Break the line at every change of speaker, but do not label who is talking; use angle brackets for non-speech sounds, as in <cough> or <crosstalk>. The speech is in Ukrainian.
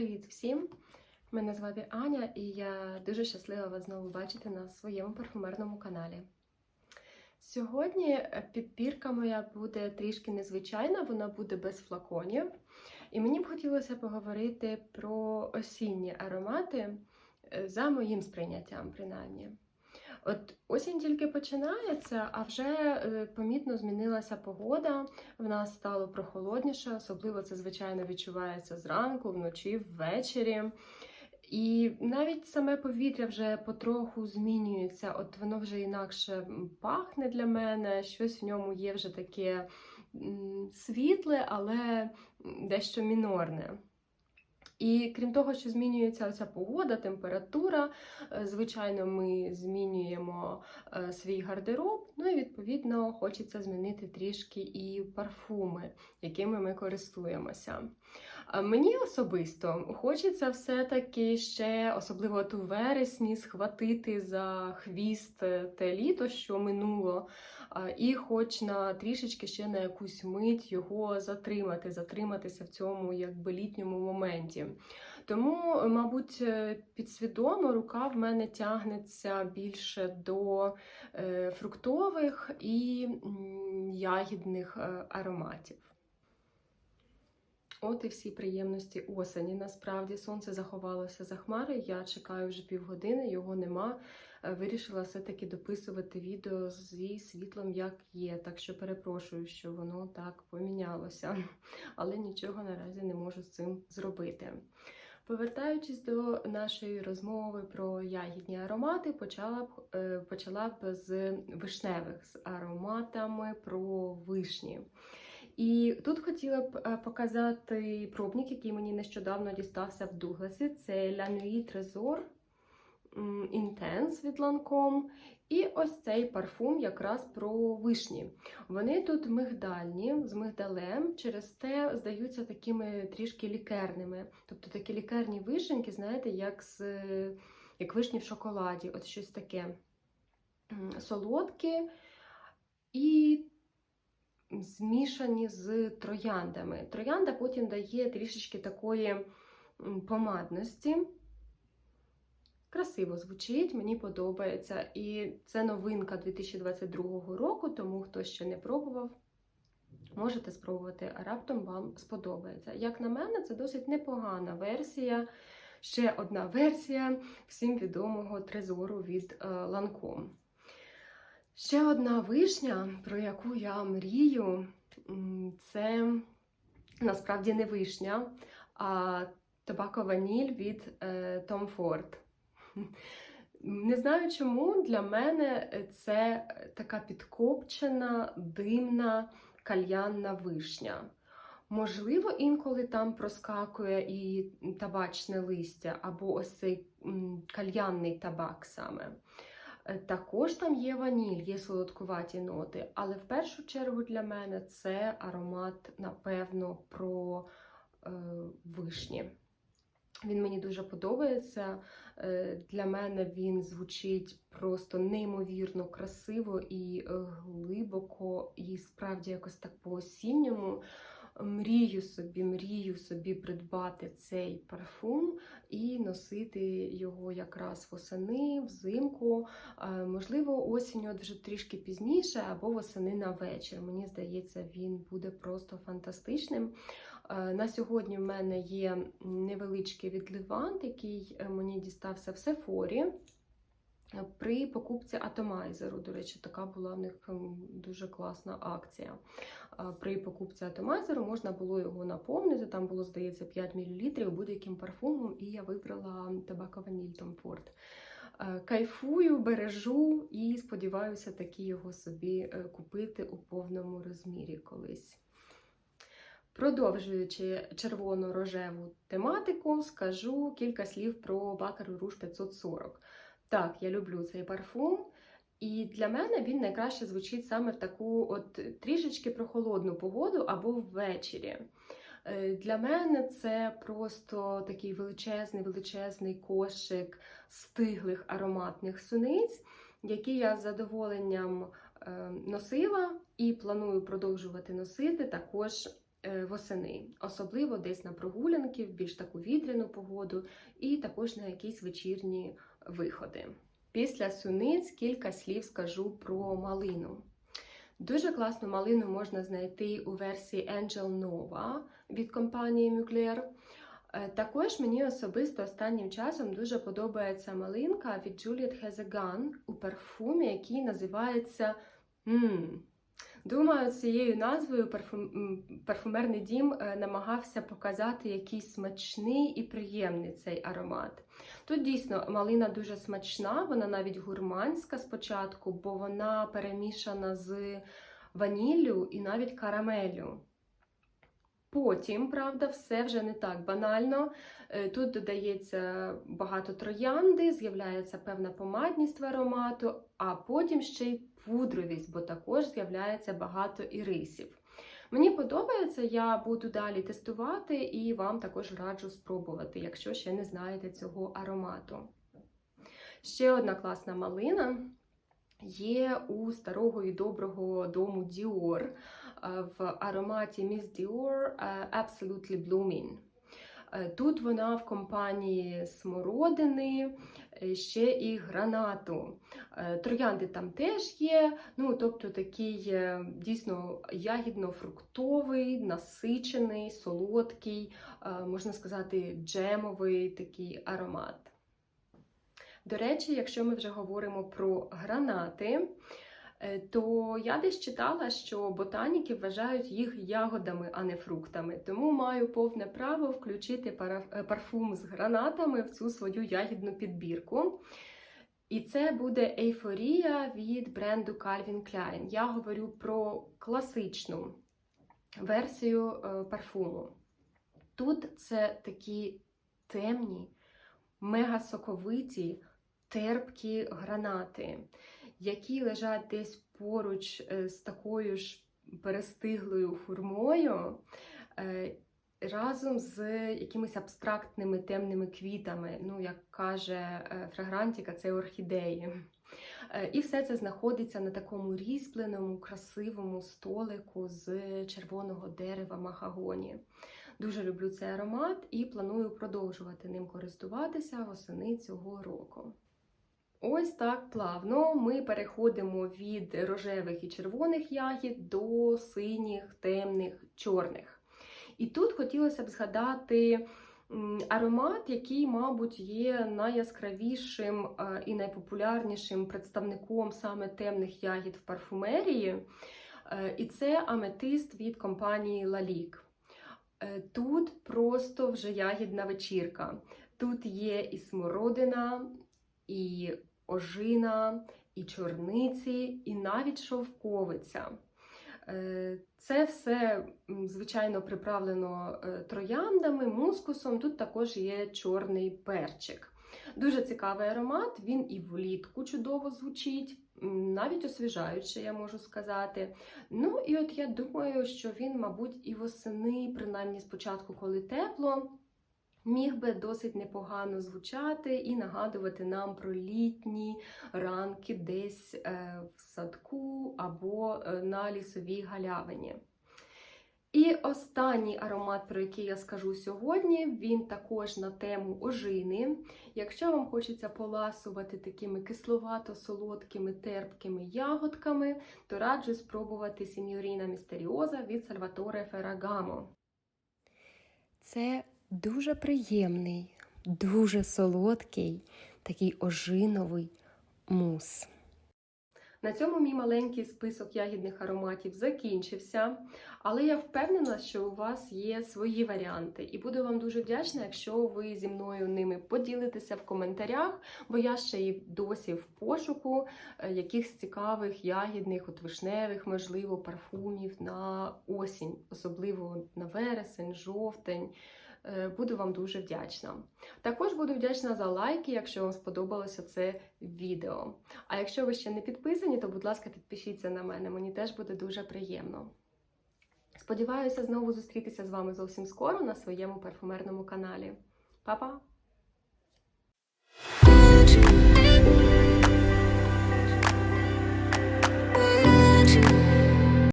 Привіт всім! Мене звати Аня, і я дуже щаслива вас знову бачити на своєму парфумерному каналі. Сьогодні підпірка підбірка моя буде трішки незвичайна, вона буде без флаконів. І мені б хотілося поговорити про осінні аромати е, за моїм сприйняттям, принаймні. От осінь тільки починається, а вже е, помітно змінилася погода. В нас стало прохолодніше, особливо це, звичайно, відчувається зранку, вночі, ввечері. І навіть саме повітря вже потроху змінюється. От воно вже інакше пахне для мене, щось в ньому є вже таке світле, але дещо мінорне. І крім того, що змінюється оця погода, температура, е, звичайно, ми змінюємо е, свій гардероб, ну і відповідно хочеться змінити трішки і парфуми, якими ми користуємося. Мені особисто хочеться все-таки ще, особливо от у вересні, схватити за хвіст е, те літо, що минуло, і хоч на трішечки ще на якусь мить його затримати, затриматися в цьому якби літньому моменті. Тому, мабуть, е, підсвідомо рука в мене тягнеться більше до е, фруктових і ягідних е, ароматів. От і всі приємності осені. Насправді сонце заховалося за хмари. Я чекаю вже півгодини, його нема. Е, Вирішила все-таки дописувати відео зі світлом, як є. Так що перепрошую, що воно так помінялося. <laughs> Але нічого наразі не можу з цим зробити. Повертаючись до нашої розмови про ягідні аромати, почала б, е, почала б з вишневих, з ароматами про вишні. І тут хотіла б е, показати пробник, який мені нещодавно дістався в Дугласі. Це La Nuit м, Intense від Lancome. І ось цей парфум якраз про вишні. Вони тут мигдальні, з мигдалем, через те здаються такими трішки лікерними. Тобто такі лікерні вишеньки, знаєте, як, з, як вишні в шоколаді, от щось таке солодкі і змішані з трояндами. Троянда потім дає трішечки такої помадності. Красиво звучить, мені подобається. І це новинка 2022 року, тому хто ще не пробував, можете спробувати, а раптом вам сподобається. Як на мене, це досить непогана версія. Ще одна версія всім відомого трезору від е, Lancome. Ще одна вишня, про яку я мрію, це насправді не вишня, а табако ваніль від е, Tom Ford. <laughs> Не знаю чому для мене це така підкопчена, димна кальянна вишня. Можливо, інколи там проскакує і табачне листя, або ось цей кальянний табак саме. Е, Також там є ваніль, є солодкуваті ноти, але в першу чергу для мене це аромат, напевно, про е, вишні. Він мені дуже подобається. Е, Для мене він звучить просто неймовірно красиво і е, глибоко, і справді якось так по-осінньому. Мрію собі, мрію собі придбати цей парфум і носити його якраз восени, взимку, Е, можливо, осінню вже трішки пізніше, або восени на вечір. Мені здається, він буде просто фантастичним. Е, На сьогодні в мене є невеличкий відливант, який е, мені дістався в Сефорі. е, При покупці атомайзеру, до речі, така була в них дуже класна акція. При покупці атомайзеру можна було його наповнити, там було, здається, 5 мл будь-яким парфумом, і я вибрала табако ваніль Кайфую, бережу і сподіваюся таки його собі купити у повному розмірі колись. Продовжуючи червоно-рожеву тематику, скажу кілька слів про Baccarat Rouge 540. Так, я люблю цей парфум, і для мене він найкраще звучить саме в таку от трішечки прохолодну погоду або ввечері. Е, Для мене це просто такий величезний величезний кошик стиглих ароматних суниць, які я з задоволенням е, носила і планую продовжувати носити також восени, особливо десь на прогулянки, в більш таку вітряну погоду, і також на якісь вечірні виходи. Після суниць кілька слів скажу про малину. Дуже класну малину можна знайти у версії Angel Nova від компанії Mugler. Е, Також мені особисто останнім часом дуже подобається малинка від Juliet Gun у парфумі, який називається м Думаю, цією назвою парфум... парфумерний дім е, намагався показати якийсь смачний і приємний цей аромат. Тут дійсно малина дуже смачна, вона навіть гурманська спочатку, бо вона перемішана з ваніллю і навіть карамеллю. Потім, правда, все вже не так банально. Е, Тут додається багато троянди, з'являється певна помадність в аромату, а потім ще й пудровість, бо також з'являється багато ірисів. Мені подобається, я буду далі тестувати і вам також раджу спробувати, якщо ще не знаєте цього аромату. Ще одна класна малина є у старого і доброго дому е, в ароматі Miss Dior е, Absolutely Blooming. Е, Тут вона в компанії смородини, е, ще і гранату. Е, Троянди там теж є, ну тобто такий е, дійсно ягідно-фруктовий, насичений, солодкий, е, можна сказати, джемовий такий аромат. До речі, якщо ми вже говоримо про гранати, е, то я десь читала, що ботаніки вважають їх ягодами, а не фруктами. Тому маю повне право включити е, парфум з гранатами в цю свою ягідну підбірку. І це буде ейфорія від бренду Calvin Klein. Я говорю про класичну версію е, парфуму. Тут це такі темні, мега соковиті, терпкі гранати, які лежать десь поруч е, з такою ж перестиглою хурмою, е, разом з якимись абстрактними темними квітами. Ну, як каже е, фрагрантіка, це орхідеї. І все це знаходиться на такому різьбленому, красивому столику з червоного дерева махагоні. Дуже люблю цей аромат і планую продовжувати ним користуватися восени цього року. Ось так плавно ми переходимо від рожевих і червоних ягід до синіх, темних, чорних. І тут хотілося б згадати аромат, який, мабуть, є найяскравішим е, і найпопулярнішим представником саме темних ягід в парфумерії. Е, І це аметист від компанії Лалік. Е, Тут просто вже ягідна вечірка. Тут є і смородина, і ожина, і чорниці, і навіть шовковиця. Е, Це все, звичайно, приправлено е, трояндами, мускусом. Тут також є чорний перчик. Дуже цікавий аромат, він і влітку чудово звучить, навіть освіжаюче, я можу сказати. Ну і от я думаю, що він, мабуть, і восени, принаймні спочатку, коли тепло, міг би досить непогано звучати і нагадувати нам про літні ранки десь е, в садку або е, на лісовій галявині. І останній аромат, про який я скажу сьогодні, він також на тему ожини. Якщо вам хочеться поласувати такими кисловато-солодкими терпкими ягодками, то раджу спробувати Сіньоріна Містеріоза від Сальваторе Ферагамо.
Це дуже приємний, дуже солодкий, такий ожиновий мус.
На цьому мій маленький список ягідних ароматів закінчився, але я впевнена, що у вас є свої варіанти, і буду вам дуже вдячна, якщо ви зі мною ними поділитеся в коментарях, бо я ще й досі в пошуку е, якихось цікавих ягідних, от вишневих, можливо, парфумів на осінь, особливо на вересень, жовтень. Е, Буду вам дуже вдячна. Також буду вдячна за лайки, якщо вам сподобалося це відео. А якщо ви ще не підписані, то, будь ласка, підпишіться на мене, мені теж буде дуже приємно. Сподіваюся знову зустрітися з вами зовсім скоро на своєму парфумерному каналі. Па-па!